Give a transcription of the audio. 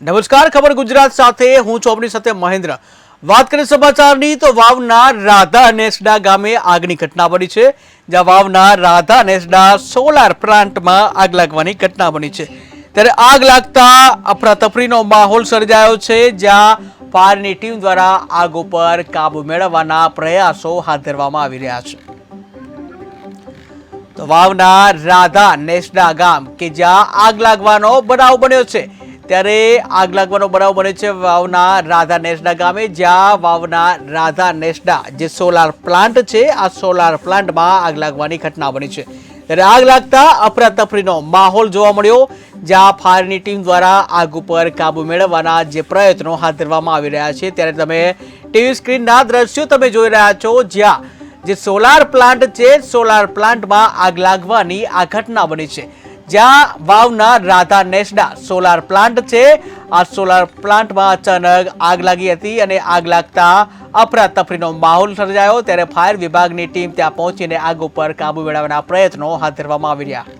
નમસ્કાર, ખબર ગુજરાત સાથે, હું છું આપની સાથે મહેન્દ્ર. વાત કરીએ સમાચારની, તો વાવના રાધા નેસડા ગામે આગની ઘટના બની છે, જ્યાં વાવના રાધા નેસડા સોલાર પ્લાન્ટમાં આગ લાગવાની ઘટના બની છે. ત્યારે આગ લાગતા અફરાતફરીનો માહોલ સર્જાયો છે, જ્યાં ફાયરની ટીમ દ્વારા આગ ઉપર કાબુ મેળવવાના પ્રયાસો હાથ ધરવામાં આવી રહ્યા છે. તો વાવના રાધા નેસડા ગામ, કે જ્યાં આગ લાગવાનો બનાવ બન્યો છે ત્યારે આગ લાગવાનો બનાવ બન્યો છે વાવના રાધા નેસડા ગામે, જ્યાં વાવના રાધા નેસડા જે સોલાર પ્લાન્ટ છે, આ સોલાર પ્લાન્ટમાં આગ લાગવાની ઘટના બની છે. ત્યારે આગ લાગતા અફરાતફરીનો માહોલ જોવા મળ્યો, જ્યાં ફાયરની ટીમ દ્વારા આગ ઉપર કાબુ મેળવવાના જે પ્રયત્નો હાથ ધરવામાં આવી રહ્યા છે. ત્યારે તમે ટીવી સ્ક્રીનના દ્રશ્યો તમે જોઈ રહ્યા છો, જ્યાં જે સોલાર પ્લાન્ટ છે, સોલાર પ્લાન્ટમાં આગ લાગવાની આ ઘટના બની છે. જ્યાં વાવના રાધા નેસડા સોલાર પ્લાન્ટ છે. આ સોલાર પ્લાન્ટમાં અચાનક આગ લાગી હતી અને આગ લાગતા અફરાતફરીનો માહોલ સર્જાયો. ત્યારે ફાયર વિભાગની ટીમ ત્યાં પહોંચીને આગ ઉપર કાબુ મેળવવાના પ્રયત્નો હાથ ધરવામાં આવી રહ્યા.